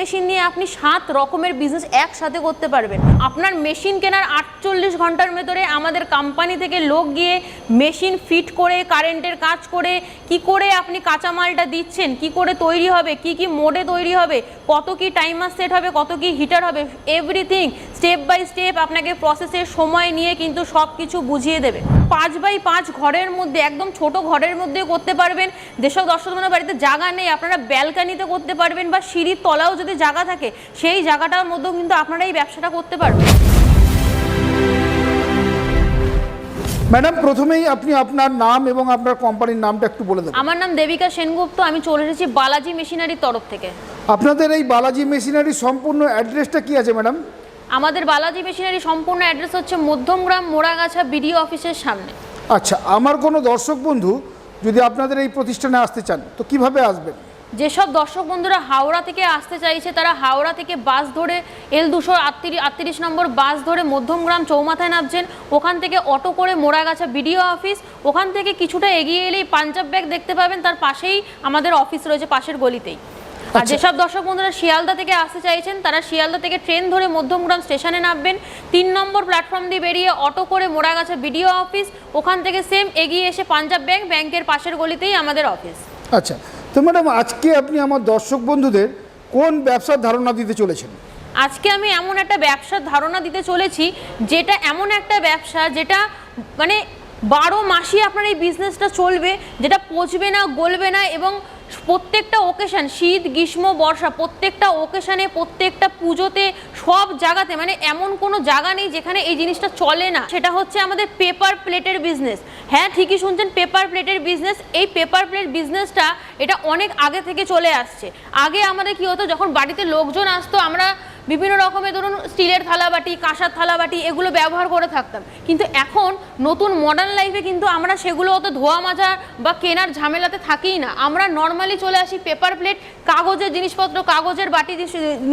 Machine নিয়ে আপনি সাত রকমের বিজনেস একসাথে করতে পারবেন। আপনার মেশিন কেনার আটচল্লিশ ঘণ্টার ভেতরে আমাদের কোম্পানি থেকে লোক গিয়ে মেশিন ফিট করে কারেন্টের কাজ করে, কি করে আপনি কাঁচামালটা দিচ্ছেন, কি করে তৈরি হবে, কি কি মোডে তৈরি হবে, কত কি টাইমার সেট হবে, কত কি হিটার হবে এভরিথিং স্টেপ বাই স্টেপ আপনাকে প্রসেসের সময় নিয়ে কিন্তু সব কিছু বুঝিয়ে দেবে। পাঁচ বাই পাঁচ ঘরের মধ্যে, একদম ছোট ঘরের মধ্যে করতে পারবেন। যেসব দর্শক বাড়িতে জায়গা নেই, আপনারা ব্যালকানিতে করতে পারবেন বা সিঁড়ির তলাও যদি জায়গা থাকে সেই জায়গাটার মধ্যেও কিন্তু আপনারা এই ব্যবসাটা করতে পারবেন। ম্যাডাম প্রথমেই আপনি আপনার নাম এবং আপনার কোম্পানির নামটা একটু বলে দেবেন। আমার নাম দেবিকা সেনগুপ্ত আমি চলে এসেছি বালাজি মেশিনারির তরফ থেকে। আপনাদের এই বালাজি মেশিনারি সম্পূর্ণ অ্যাড্রেসটা কি আছে ম্যাডাম? আমাদের বালাজি মেশিনারি সম্পূর্ণ অ্যাড্রেস হচ্ছে মধ্যমগ্রাম মোড়াগাছা বিডিও অফিসের সামনে। আচ্ছা আমার কোনো দর্শক বন্ধু যদি আপনাদের এই প্রতিষ্ঠানে আসতে চান তো কীভাবে আসবেন? যেসব দর্শক বন্ধুরা হাওড়া থেকে আসতে চাইছে তারা হাওড়া থেকে বাস ধরে এল দুশো আটত্রিশ নম্বর বাস ধরে মধ্যমগ্রাম চৌমাথায় নামছেন। ওখান থেকে অটো করে মোড়াগাছা বিডিও অফিস। ওখান থেকে কিছুটা এগিয়ে এলেই পাঞ্জাব ব্যাগ দেখতে পাবেন তার পাশেই আমাদের অফিস রয়েছে পাশের গলিতেই। আর আচ্ছা। যেসব দর্শক বন্ধুরা শিয়ালদা থেকে আসতে চাইছেন তারা শিয়ালদা থেকে ট্রেন ধরে মধ্যমগ্রাম স্টেশনে নামবেন। তিন নম্বর প্ল্যাটফর্ম দিয়ে বেরিয়ে অটো করে মোড়াগাছা বিডিও অফিস। ওখান থেকে সেম এগিয়ে এসে পাঞ্জাব ব্যাংক ব্যাংকের পাশের গলিতেই আমাদের অফিস। আচ্ছা। তো ম্যাডাম আজকে আপনি আমার দর্শক বন্ধুদের কোন ব্যবসার ধারণা দিতে চলেছেন? আজকে আমি এমন একটা ব্যবসার ধারণা দিতে চলেছি, যেটা এমন একটা ব্যবসা যেটা মানে বারো মাসই আপনার এই বিজনেসটা চলবে, যেটা পচবে না, গলবে না এবং প্রত্যেকটা ওকেশান শীত, গ্রীষ্ম, বর্ষা, প্রত্যেকটা ওকেশানে প্রত্যেকটা পুজোতে, সব জায়গাতে মানে এমন কোনো জায়গা নেই যেখানে এই জিনিসটা চলে না। সেটা হচ্ছে আমাদের পেপার প্লেটের বিজনেস হ্যাঁ ঠিকই শুনছেন পেপার প্লেটের বিজনেস এই পেপার প্লেট বিজনেসটা এটা অনেক আগে থেকে চলে আসছে। আগে আমাদের কি হতো, যখন বাড়িতে লোকজন আসতো, আমরা বিভিন্ন রকমের ধরুন স্টিলের থালাবাটি, কাঁসার থালাবাটি, এগুলো ব্যবহার করে থাকতাম। কিন্তু এখন নতুন মডার্ন লাইফে কিন্তু আমরা সেগুলো অত ধোয়া মাজা বা কেনার ঝামেলাতে থাকিই না। আমরা নর্মালি চলে আসি পেপার প্লেট কাগজের জিনিসপত্র, কাগজের বাটি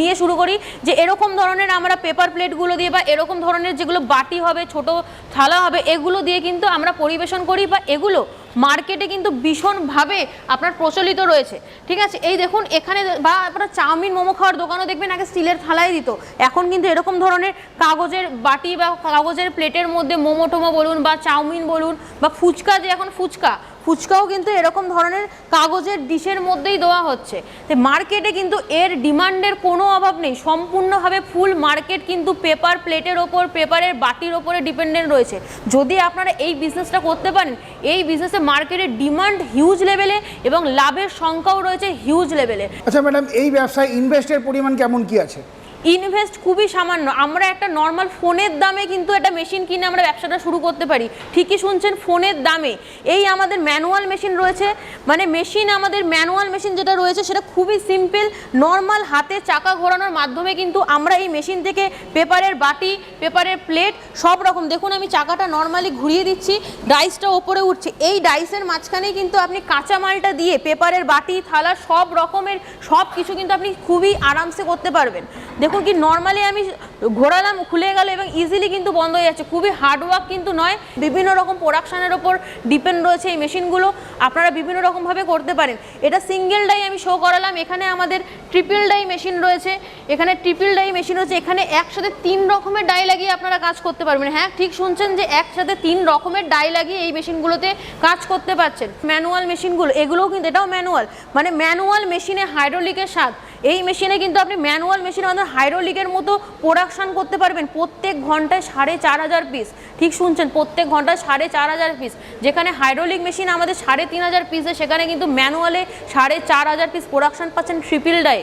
নিয়ে শুরু করি যে এরকম ধরনের আমরা পেপার প্লেটগুলো দিয়ে বা এরকম ধরনের যেগুলো বাটি হবে, ছোট থালা হবে, এগুলো দিয়ে কিন্তু আমরা পরিবেশন করি বা এগুলো মার্কেটে কিন্তু ভীষণভাবে আপনার প্রচলিত রয়েছে। ঠিক আছে? এই দেখুন, এখানে বা আপনার চাউমিন, মোমো খাওয়ার দোকানও দেখবেন, আগে স্টিলের থালায় দিত। এখন কিন্তু এরকম ধরনের কাগজের বাটি বা কাগজের প্লেটের মধ্যে মোমো টোমো বলুন বা চাউমিন বলুন বা ফুচকা যে এখন ফুচকা ফুচকাও কিন্তু এরকম ধরনের কাগজের ডিশের মধ্যেই দেওয়া হচ্ছে। তো মার্কেটে কিন্তু এর ডিমান্ডের কোনো অভাব নেই। সম্পূর্ণভাবে ফুল মার্কেট কিন্তু পেপার প্লেটের ওপর, পেপারের বাটির ওপরে ডিপেন্ডেন্ট রয়েছে। যদি আপনারা এই বিজনেসটা করতে পারেন, এই বিজনেসে মার্কেটের ডিমান্ড হিউজ লেভেলে এবং লাভের সংখ্যাও রয়েছে হিউজ লেভেলে। আচ্ছা ম্যাডাম, এই ব্যবসায় ইনভেস্টের পরিমাণ কেমন কি আছে? ইনভেস্ট খুবই সামান্য। আমরা একটা নর্মাল ফোনের দামে কিন্তু একটা মেশিন কিনে আমরা ব্যবসাটা শুরু করতে পারি। ঠিকই শুনছেন, ফোনের দামে। এই আমাদের ম্যানুয়াল মেশিন রয়েছে। মানে মেশিন আমাদের ম্যানুয়াল মেশিন যেটা রয়েছে, সেটা খুবই সিম্পল নর্মাল হাতে চাকা ঘোরানোর মাধ্যমে কিন্তু আমরা এই মেশিন থেকে পেপারের বাটি, পেপারের প্লেট সব রকম। দেখুন, আমি চাকাটা নর্মালি ঘুরিয়ে দিচ্ছি ডাইসটা ওপরে উঠছে। এই ডাইসের মাঝখানেই কিন্তু আপনি কাঁচা মালটা দিয়ে পেপারের বাটি, থালা সব রকমের সব কিছু কিন্তু আপনি খুবই আরামসে করতে পারবেন। দেখুন কি নর্মালি আমি ঘোরালাম, খুলে গেল এবং ইজিলি কিন্তু বন্ধ হয়ে যাচ্ছে। খুবই হার্ডওয়ার্ক কিন্তু নয়। বিভিন্ন রকম প্রোডাকশানের ওপর ডিপেন্ড রয়েছে এই মেশিনগুলো আপনারা বিভিন্ন রকমভাবে করতে পারেন। এটা সিঙ্গেল ডাই আমি শো করালাম। এখানে আমাদের ট্রিপল ডাই মেশিন রয়েছে। এখানে ট্রিপল ডাই মেশিন রয়েছে এখানে একসাথে তিন রকমের ডাই লাগিয়ে আপনারা কাজ করতে পারবেন। হ্যাঁ ঠিক শুনছেন যে একসাথে তিন রকমের ডাই লাগিয়ে এই মেশিনগুলোতে কাজ করতে পারছেন। ম্যানুয়াল মেশিনগুলো এগুলোও কিন্তু এটাও ম্যানুয়াল মানে ম্যানুয়াল মেশিনে হাইড্রোলিকের স্বাদ। এই মেশিনে কিন্তু আপনি ম্যানুয়াল মেশিনে আমাদের হাইড্রোলিকের মতো প্রোডাকশান করতে পারবেন। প্রত্যেক ঘন্টায় সাড়ে চার হাজার পিস ঠিক শুনছেন? প্রত্যেক ঘন্টায় সাড়ে চার হাজার পিস যেখানে হাইড্রোলিক মেশিন আমাদের সাড়ে তিন হাজার পিসে সেখানে কিন্তু ম্যানুয়ালে সাড়ে চার হাজার পিস প্রোডাকশান পাচ্ছেন ট্রিপিল ডাই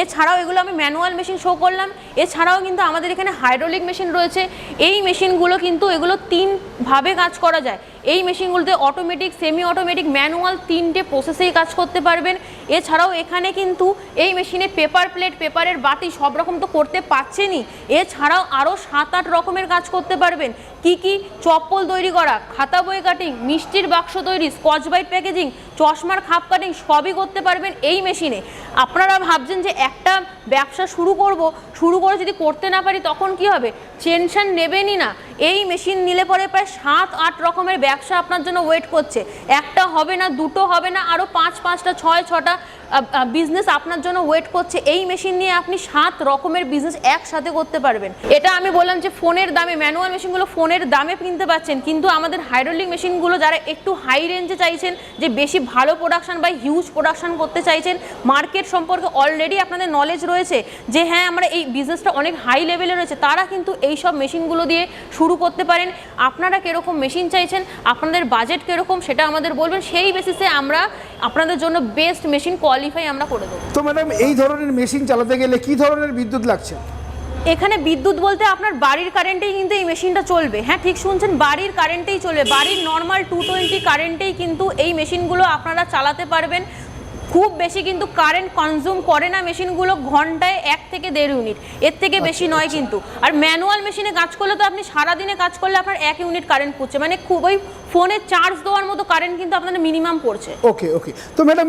এছাড়াও এগুলো আমি ম্যানুয়াল মেশিন শো করলাম। এছাড়াও কিন্তু আমাদের এখানে হাইড্রোলিক মেশিন রয়েছে। এই মেশিনগুলো কিন্তু এগুলো তিনভাবে কাজ করা যায়। এই মেশিনগুলোতে অটোমেটিক সেমি অটোমেটিক ম্যানুয়াল তিনটে প্রসেসেই কাজ করতে পারবেন। এছাড়াও এখানে কিন্তু এই মেশিনে পেপার প্লেট পেপারের বাটি সব রকম তো করতে পারছেনই। এছাড়াও আরও সাত আট রকমের কাজ করতে পারবেন। কি কি? চপ্পল তৈরি করা, খাতা বই কাটিং মিষ্টির বাক্স তৈরি স্কচ বাইট প্যাকেজিং চশমার খাপ কাটিং সবই করতে পারবেন এই মেশিনে। আপনারা ভাবছেন যে একটা ব্যবসা শুরু করব, শুরু করে যদি করতে না পারি তখন কি হবে? টেনশন নেবেনই না। এই মেশিন নিলে পরে প্রায় সাত, আট রকমের ব্যবসা আপনার জন্য ওয়েট করছে। একটা হবে না, দুটো হবে না আরও পাঁচ, পাঁচটা, ছয়, ছটা বিজনেস আপনার জন্য ওয়েট করছে, এই মেশিন নিয়ে আপনি সাত রকমের বিজনেস একসাথে করতে পারবেন। এটা আমি বললাম যে ফোনের দামে ম্যানুয়াল মেশিনগুলো ফোনের দামে কিনতে পাচ্ছেন, কিন্তু আমাদের হাইড্রোলিক মেশিনগুলো যারা একটু হাই রেঞ্জে চাইছেন, যে বেশি ভালো প্রোডাকশান বা হিউজ প্রোডাকশান করতে চাইছেন মার্কেট সম্পর্কে অলরেডি আপনাদের নলেজ রয়েছে যে হ্যাঁ আমরা এই বিজনেসটা অনেক হাই লেভেলে রয়েছে, তারা কিন্তু এই সব মেশিনগুলো দিয়ে শুরু করতে পারেন। আপনারা কীরকম মেশিন চাইছেন, আপনাদের বাজেট কীরকম, সেটা আমাদের বলবেন। সেই বেসিসে আমরা আপনাদের জন্য বেস্ট মেশিন কোয়ালিফাই আমরা করে দেবো। তো ম্যাডাম এই ধরনের মেশিন চালাতে গেলে কি ধরনের বিদ্যুৎ লাগছে? এখানে বিদ্যুৎ বলতে আপনার বাড়ির কারেন্টেই কিন্তু এই মেশিনটা চলবে। হ্যাঁ ঠিক শুনছেন? বাড়ির কারেন্টেই চলবে। বাড়ির নর্মাল টু টোয়েন্টি কারেন্টেই কিন্তু এই মেশিনগুলো আপনারা চালাতে পারবেন। খুব বেশি কিন্তু কারেন্ট কনজিউম করে না মেশিনগুলো ঘন্টায় এক থেকে দেড় ইউনিট এর থেকে বেশি নয় কিন্তু। আর ম্যানুয়াল মেশিনে কাজ করলে তো আপনি সারাদিনে কাজ করলে আপনার এক ইউনিট কারেন্ট পড়ছে মানে খুব ওই ফোনে চার্জ দেওয়ার মতো কারেন্ট কিন্তু আপনাদের মিনিমাম পড়ছে। ওকে ওকে। তো ম্যাডাম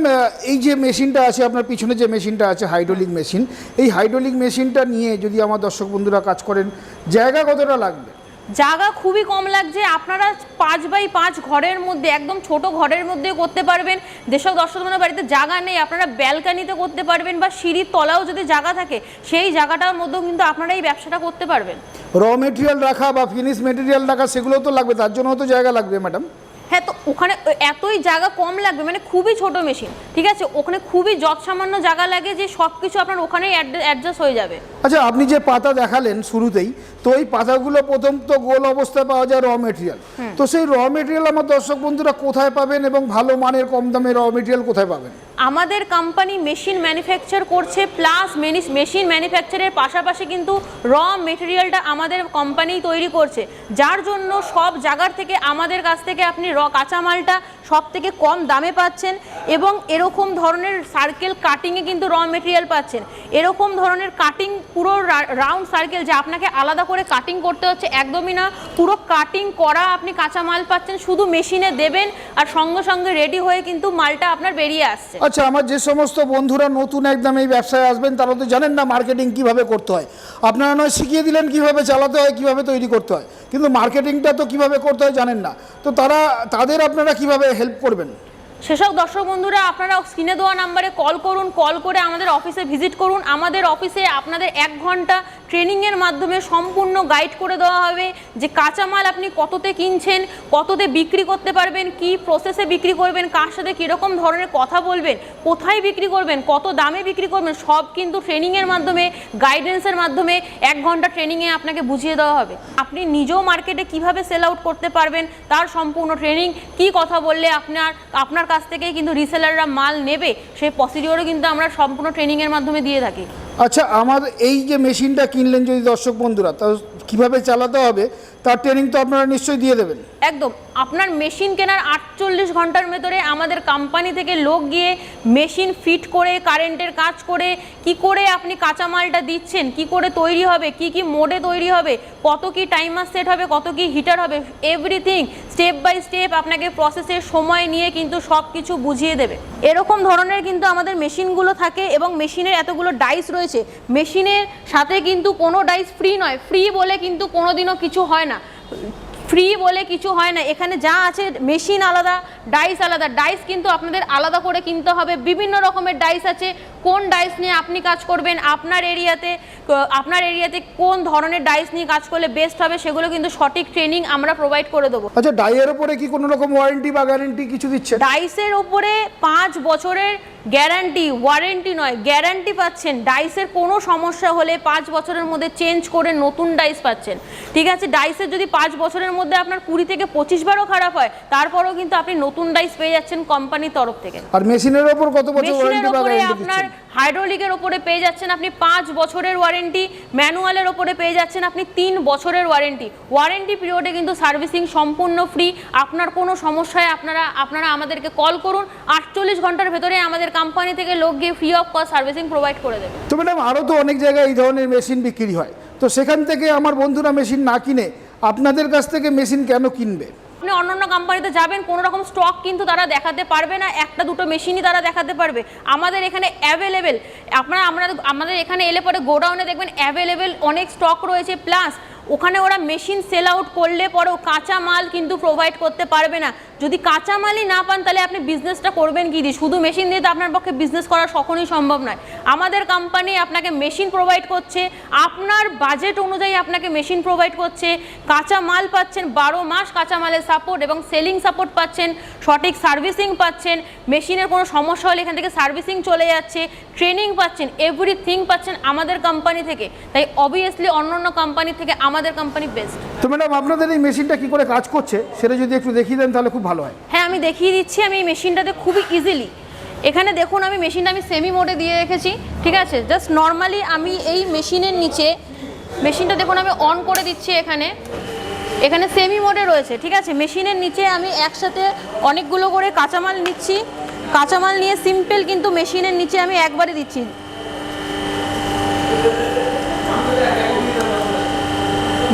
এই যে মেশিনটা আছে আপনার পিছনে যে মেশিনটা আছে হাইড্রোলিক মেশিন এই হাইড্রোলিক মেশিনটা নিয়ে যদি আমার দর্শক বন্ধুরা কাজ করেন জায়গা কতটা লাগবে? জায়গা খুবই কম লাগছে আপনারা পাঁচ বাই পাঁচ ঘরের মধ্যে একদম ছোট ঘরের মধ্যে করতে পারবেন। যেসব দর্শক বন্ধুরা বাড়িতে জায়গা নেই আপনারা ব্যালকানিতে করতে পারবেন বা সিঁড়ির তলাও যদি জায়গা থাকে সেই জায়গাটার মধ্যেও কিন্তু আপনারা এই ব্যবসাটা করতে পারবেন। র মেটেরিয়াল রাখা বা ফিনিশ মেটেরিয়াল রাখা সেগুলো তো লাগবে তার জন্য তো জায়গা লাগবে ম্যাডাম। হ্যাঁ তো ওখানে এতই জায়গা কম লাগবে মানে খুবই ছোট মেশিন ঠিক আছে? ওখানে খুবই যৎ সামান্য জায়গা লাগে যে সব কিছু আপনার ওখানেই অ্যাডজাস্ট হয়ে যাবে। আচ্ছা আপনি যে পাতা দেখালেন শুরুতেই তো এই পাতাগুলো প্রথম তো গোল অবস্থায় পাওয়া যায় র মেটেরিয়াল তো সেই র মেটেরিয়াল আমার দর্শক বন্ধুরা কোথায় পাবেন এবং ভালো মানের কম দামে র মেটেরিয়াল কোথায় পাবেন? আমাদের কোম্পানি মেশিন ম্যানুফ্যাকচার করছে প্লাস মেশিন ম্যানুফ্যাকচারের পাশাপাশি কিন্তু র মেটেরিয়ালটা আমাদের কোম্পানি তৈরি করছে। যার জন্য সব জায়গার থেকে আমাদের কাছ থেকে আপনি র কাঁচামালটা সব থেকে কম দামে পাচ্ছেন এবং এরকম ধরনের সার্কেল কাটিংয়ে কিন্তু র মেটেরিয়াল পাচ্ছেন। এরকম ধরনের কাটিং পুরো রাউন্ড সার্কেল যে আপনাকে আলাদা করে কাটিং করতে হচ্ছে একদমই না। পুরো কাটিং করা আপনি কাঁচা মাল পাচ্ছেন, শুধু মেশিনে দেবেন আর সঙ্গে সঙ্গে রেডি হয়ে কিন্তু মালটা আপনার বেরিয়ে আসছে। আচ্ছা আমার যে সমস্ত বন্ধুরা নতুন একদম এই ব্যবসায় আসবেন, তারা তো জানেন না মার্কেটিং কীভাবে করতে হয়। আপনারা নয়, শিখিয়ে দিলেন কীভাবে চালাতে হয়, কীভাবে তৈরি করতে হয়। কিন্তু মার্কেটিংটা তো কীভাবে করতে হয় জানেন না। তো তারা, তাদের আপনারা কীভাবে হেল্প করবেন? সেসব দর্শক বন্ধুরা, আপনারা স্ক্রিনে দেওয়া নাম্বারে কল করুন কল করে আমাদের অফিসে ভিজিট করুন। আমাদের অফিসে আপনাদের এক ঘণ্টা ট্রেনিংয়ের মাধ্যমে সম্পূর্ণ গাইড করে দেওয়া হবে যে কাঁচামাল আপনি কততে কিনছেন, কততে বিক্রি করতে পারবেন, কি প্রসেসে বিক্রি করবেন, কার সাথে কীরকম ধরনের কথা বলবেন, কোথায় বিক্রি করবেন, কত দামে বিক্রি করবেন, সব কিন্তু ট্রেনিংয়ের মাধ্যমে গাইডেন্সের মাধ্যমে এক ঘণ্টা ট্রেনিংয়ে আপনাকে বুঝিয়ে দেওয়া হবে। আপনি নিজেও মার্কেটে কীভাবে সেল আউট করতে পারবেন, তার সম্পূর্ণ ট্রেনিং কি কথা বললে আপনার আপনার কাছ থেকেই কিন্তু রিসেলাররা মাল নেবে, সেই প্রসিডিওরও কিন্তু আমরা সম্পূর্ণ ট্রেনিংয়ের মাধ্যমে দিয়ে থাকি। আচ্ছা আমার এই যে মেশিনটা কিনলেন যদি দর্শক বন্ধুরা তা কীভাবে চালাতে হবে? তার ট্রেনিং তো আপনারা নিশ্চয়ই দিয়ে দেবেন। একদম। আপনার মেশিন কেনার আটচল্লিশ ঘণ্টার ভেতরে আমাদের কোম্পানি থেকে লোক গিয়ে মেশিন ফিট করে কারেন্টের কাজ করে, কি করে আপনি কাঁচামালটা দিচ্ছেন, কি করে তৈরি হবে, কি কি মোডে তৈরি হবে, কত কি টাইমার সেট হবে, কত কি হিটার হবে এভরিথিং স্টেপ বাই স্টেপ আপনাকে প্রসেসের সময় নিয়ে কিন্তু সব কিছু বুঝিয়ে দেবে। এরকম ধরনের কিন্তু আমাদের মেশিনগুলো থাকে এবং মেশিনের এতগুলো ডাইস রয়েছে। মেশিনের সাথে কিন্তু কোনো ডাইস ফ্রি নয়। ফ্রি বলে কিন্তু কোনোদিনও কিছু হয় না। ফ্রি বলে কিছু হয় না। এখানে যা আছে মেশিন আলাদা ডাইস আলাদা। ডাইস কিন্তু আপনাদের আলাদা করে কিনতে হবে। বিভিন্ন রকমের ডাইস আছে। কোন ডাইস নিয়ে আপনি কাজ করবেন আপনার এরিয়াতে আপনার এরিয়াতে কোন ধরনের ডাইস নিয়ে কাজ করলে বেস্ট হবে সেগুলো কিন্তু সঠিক ট্রেনিং আমরা প্রোভাইড করে দেবো। আচ্ছা ডাইয়ের ওপরে কি কোনো রকম ওয়ারেন্টি বা গ্যারেন্টি কিছু দিচ্ছে? ডাইসের ওপরে পাঁচ বছরের গ্যারান্টি ওয়ারেন্টি নয় গ্যারান্টি পাচ্ছেন। ডাইসের কোনো সমস্যা হলে পাঁচ বছরের মধ্যে চেঞ্জ করে নতুন ডাইস পাচ্ছেন। ঠিক আছে ডাইসের যদি পাঁচ বছরের মধ্যে আপনার কুড়ি থেকে পঁচিশ বারও খারাপ হয় তারপরেও কিন্তু আপনি নতুন ডাইস পেয়ে যাচ্ছেন কোম্পানির তরফ থেকে। আর মেশিনের ওপর কত বছর ওয়ারেন্টি আপনার হাইড্রোলিকের ওপরে পেয়ে যাচ্ছেন আপনি পাঁচ বছরের ওয়ারেন্টি, ম্যানুয়ালের ওপরে পেয়ে যাচ্ছেন আপনি তিন বছরের ওয়ারেন্টি। ওয়ারেন্টি পিরিয়ডে কিন্তু সার্ভিসিং সম্পূর্ণ ফ্রি। আপনার কোনো সমস্যায় আপনারা আপনারা আমাদেরকে কল করুন। আটচল্লিশ ঘণ্টার ভেতরে আমাদের কোম্পানি থেকে লোক গিয়ে free of cost servicing provide করে দেবে। তো ম্যাডাম আরও তো অনেক জায়গায় এই ধরনের মেশিন বিক্রি হয়। তো সেখান থেকে আমার বন্ধুরা মেশিন না কিনে আপনাদের কাছ থেকে মেশিন কেন কিনবে? আপনি অন্য অন্য কোম্পানিতে যাবেন, কোনো রকম স্টক কিন্তু তারা দেখাতে পারবে না, একটা দুটো মেশিনই তারা দেখাতে পারবে। আমাদের এখানে অ্যাভেলেবেল আপনারা, আমরা, আমাদের এখানে এলে পরে গোডাউনে দেখবেন অ্যাভেলেবেল অনেক স্টক রয়েছে প্লাস ওখানে ওরা মেশিন সেল আউট করলে পরেও কাঁচা মাল কিন্তু প্রোভাইড করতে পারবে না। যদি কাঁচা মালই না পান, তাহলে আপনি বিজনেসটা করবেন কি দিয়ে? শুধু মেশিন দিয়ে তো আপনার পক্ষে বিজনেস করা কখনোই সম্ভব নয়। আমাদের কোম্পানি আপনাকে মেশিন প্রোভাইড করছে আপনার বাজেট অনুযায়ী আপনাকে মেশিন প্রোভাইড করছে কাঁচা মাল পাচ্ছেন বারো মাস কাঁচা মালের সাপোর্ট এবং সেলিং সাপোর্ট পাচ্ছেন সঠিক সার্ভিসিং পাচ্ছেন মেশিনের কোনো সমস্যা হলে এখান থেকে সার্ভিসিং চলে যাচ্ছে ট্রেনিং পাচ্ছেন এভরিথিং পাচ্ছেন আমাদের কোম্পানি থেকে। তাই অবভিয়াসলি অন্য অন্য কোম্পানি থেকে আমাদের কোম্পানি বেস্ট তো ম্যাডাম আপনাদের এই মেশিনটা কি করে কাজ করছে? সেটা যদি একটু দেখিয়ে দেন তাহলে খুব ভালো হয়। হ্যাঁ আমি দেখিয়ে দিচ্ছি আমি এই মেশিনটাতে খুবই ইজিলি এখানে দেখুন আমি মেশিনটা আমি সেমি মোডে দিয়ে রেখেছি, ঠিক আছে? জাস্ট নর্মালি আমি এই মেশিনের নিচে মেশিনটা দেখুন আমি অন করে দিচ্ছি এখানে। এখানে সেমি মোডে রয়েছে, ঠিক আছে? মেশিনের নিচে আমি একসাথে অনেকগুলো করে কাঁচামাল নিচ্ছি। কাঁচামাল নিয়ে সিম্পল কিন্তু মেশিনের নিচে আমি একবারে দিচ্ছি।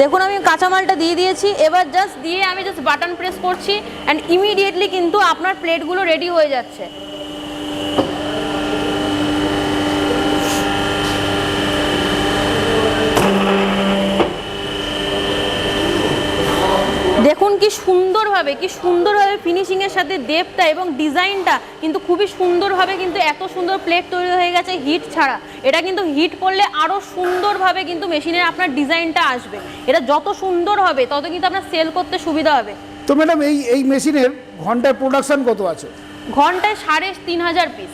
দেখুন আমি কাঁচামালটা দিয়ে দিয়েছি, এবার জাস্ট দিয়ে আমি জাস্ট বাটন প্রেস করছি অ্যান্ড ইমিডিয়েটলি কিন্তু আপনার প্লেটগুলো রেডি হয়ে যাচ্ছে। দেখুন কি সুন্দরভাবে কি সুন্দরভাবে ফিনিশিংয়ের সাথে দেবটা এবং ডিজাইনটা কিন্তু খুবই সুন্দরভাবে কিন্তু এত সুন্দর প্লেট তৈরি হয়ে গেছে হিট ছাড়া। এটা কিন্তু হিট করলে আরও সুন্দরভাবে কিন্তু মেশিনের আপনার ডিজাইনটা আসবে। এটা যত সুন্দর হবে তত কিন্তু আপনার সেল করতে সুবিধা হবে। তো ম্যাডাম এই এই মেশিনের ঘন্টায় প্রোডাকশন কত আছে? ঘন্টায় সাড়ে তিন হাজার পিস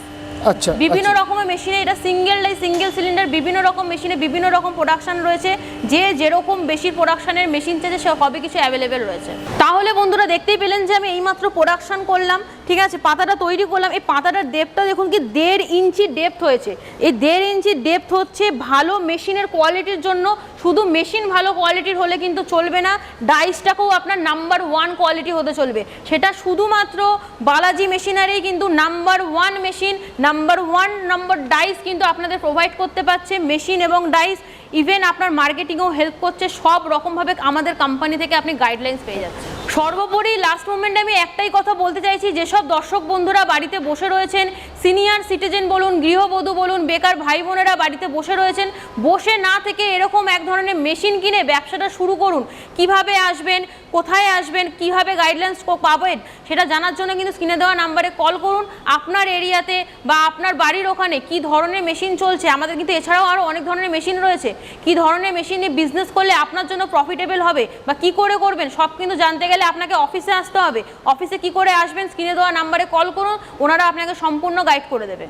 আচ্ছা বিভিন্ন আচ্ছা। রকমের মেশিনে এটা সিঙ্গেল ডাই সিঙ্গেল সিলিন্ডার বিভিন্ন রকম মেশিনে বিভিন্ন রকম প্রোডাকশন রয়েছে। যে যেরকম বেশি প্রোডাকশনের মেশিন চাইছে সে সবই কিছু অ্যাভেলেবেল রয়েছে। তাহলে বন্ধুরা দেখতেই পেলেন যে আমি এইমাত্র প্রোডাকশন করলাম ঠিক আছে? পাতাটা তৈরি করলাম। এই পাতাটার ডেপটা দেখুন কি দেড় ইঞ্চি ডেপথ হয়েছে। এই দেড় ইঞ্চি ডেপথ হচ্ছে ভালো মেশিনের কোয়ালিটির জন্য শুধু মেশিন ভালো কোয়ালিটির হলে কিন্তু চলবে না ডাইসটাকেও আপনার নাম্বার ওয়ান কোয়ালিটি হতে চলবে। সেটা শুধুমাত্র বালাজি মেশিনারি কিন্তু number one machine number one number dies কিন্তু আপনাদের প্রোভাইড করতে পারছে মেশিন এবং ডাইস ইভেন আপনার মার্কেটিংয়েও হেল্প করছে, সব রকমভাবে আমাদের কোম্পানি থেকে আপনি গাইডলাইন্স পেয়ে যাচ্ছেন। সর্বোপরি লাস্ট মোমেন্টে আমি একটাই কথা বলতে চাইছি, যেসব দর্শক বন্ধুরা বাড়িতে বসে রয়েছেন সিনিয়র সিটিজেন বলুন, গৃহবধূ বলুন, বেকার ভাই বোনেরা বাড়িতে বসে রয়েছেন, বসে না থেকে এরকম এক ধরনের মেশিন কিনে ব্যবসাটা শুরু করুন। কীভাবে আসবেন, কোথায় আসবেন, কীভাবে গাইডলাইন্স পাবেন, সেটা জানার জন্য কিন্তু স্ক্রিনে দেওয়া নাম্বারে কল করুন। আপনার এরিয়াতে বা আপনার বাড়ির ওখানে কি ধরনের মেশিন চলছে, আমাদের কিন্তু এছাড়াও আরও অনেক ধরনের মেশিন রয়েছে। কি ধরনের মেশিন নিয়ে বিজনেস করলে আপনার জন্য প্রফিটেবল হবে বা কি করে করবেন, সব কিন্তু জানতে গেলে আপনাকে অফিসে আসতে হবে। অফিসে কি করে আসবেন স্ক্রিনে দেওয়া নাম্বারে কল করুন, ওনারা আপনাকে সম্পূর্ণ গাইড করে দেবে।